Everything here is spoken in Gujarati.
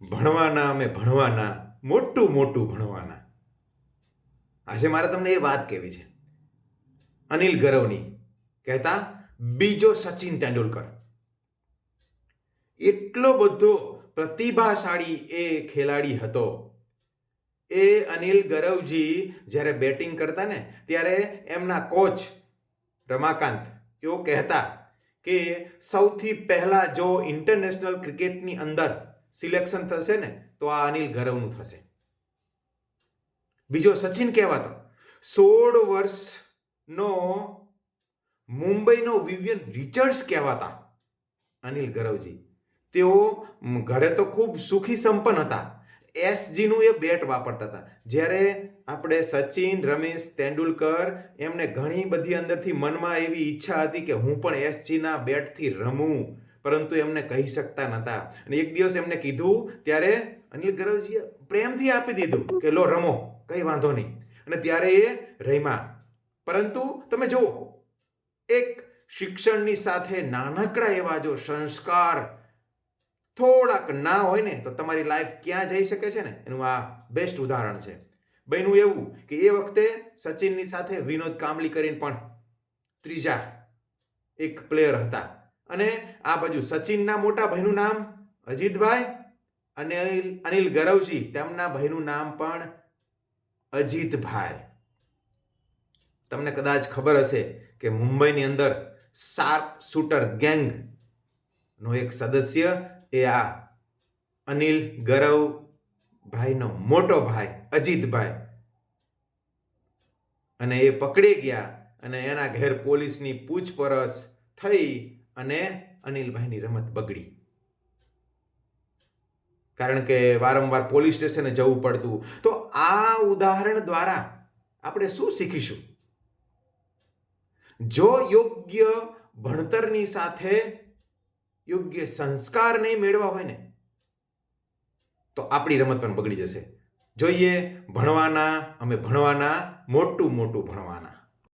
ભણવાના, અમે ભણવાના, મોટું મોટું ભણવાના. આજે મારે તમને એ વાત કહેવી છે. અનિલ ગરવની કહેતા, બીજો સચિન તેંડુલકર. એટલો બધો પ્રતિભાશાળી એ ખેલાડી હતો. એ અનિલ ગરવજી જ્યારે બેટિંગ કરતા ને, ત્યારે એમના કોચ રમાકાંત, તેઓ કહેતા કે, સૌથી પહેલાં જો ઇન્ટરનેશનલ ક્રિકેટની અંદર સિલેક્શન થશે ને, તો આ અનિલ ગરવનું થશે. બીજો સચિન કહેવાતો. સોળ વર્ષનો મુંબઈનો વિવિયન રિચર્ડ્સ કહેવાતા અનિલ ગરવજી તેઓ ઘરે તો ખૂબ સુખી સંપન્ન હતા. એસજીનું એ બેટ વાપરતા હતા. જ્યારે આપણે સચિન, રમેશ, તેંડુલકર એમને ઘણી બધી અંદરથી મનમાં એવી ઈચ્છા હતી કે હું પણ એસજીના બેટથી રમું. પરંતુ એમને કહી શકતા નહોતા. અને એક દિવસ એમને કીધું, ત્યારે અનિલ ગરવજીએ પ્રેમથી આપી દીધું કે, લો, રમો, કંઈ વાંધો નહીં. અને ત્યારે એ રમ્યા. પરંતુ તમે જુઓ, એક શિક્ષણની સાથે નાનકડા એવા જો સંસ્કાર થોડાક ના હોય ને, તો તમારી લાઈફ ક્યાં જઈ શકે છે ને? એનું આ બેસ્ટ ઉદાહરણ છે. બન્યું એવું કે એ વખતે સચિનની સાથે વિનોદ કાંબલી કરીને પણ ત્રીજા એક પ્લેયર હતા. અને આ બાજુ સચિનના મોટા ભાઈનું નામ અજીતભાઈ અને અનિલ ગરવજી, તેમના ભાઈનું નામ પણ અજીતભાઈ. તમને કદાચ ખબર હશે કે મુંબઈની અંદર શાર્પ શૂટર ગેંગ નો એક સદસ્ય એ આ અનિલ ગરવ ભાઈનો મોટો ભાઈ, અજીતભાઈ. અને એ પકડી ગયા અને એના ઘેર પોલીસની પૂછપરછ થઈ અને અનિલભાઈની રમત બગડી. કારણ કે વારંવાર પોલીસ સ્ટેશને જવું પડતું. તો આ ઉદાહરણ દ્વારા આપણે શું શીખીશું? જો યોગ્ય ભણતરની સાથે યોગ્ય સંસ્કાર નહીં મેળવા હોય ને, તો આપણી રમત પણ બગડી જશે. જોઈએ ભણવાના, અમે ભણવાના, મોટું મોટું ભણવાના.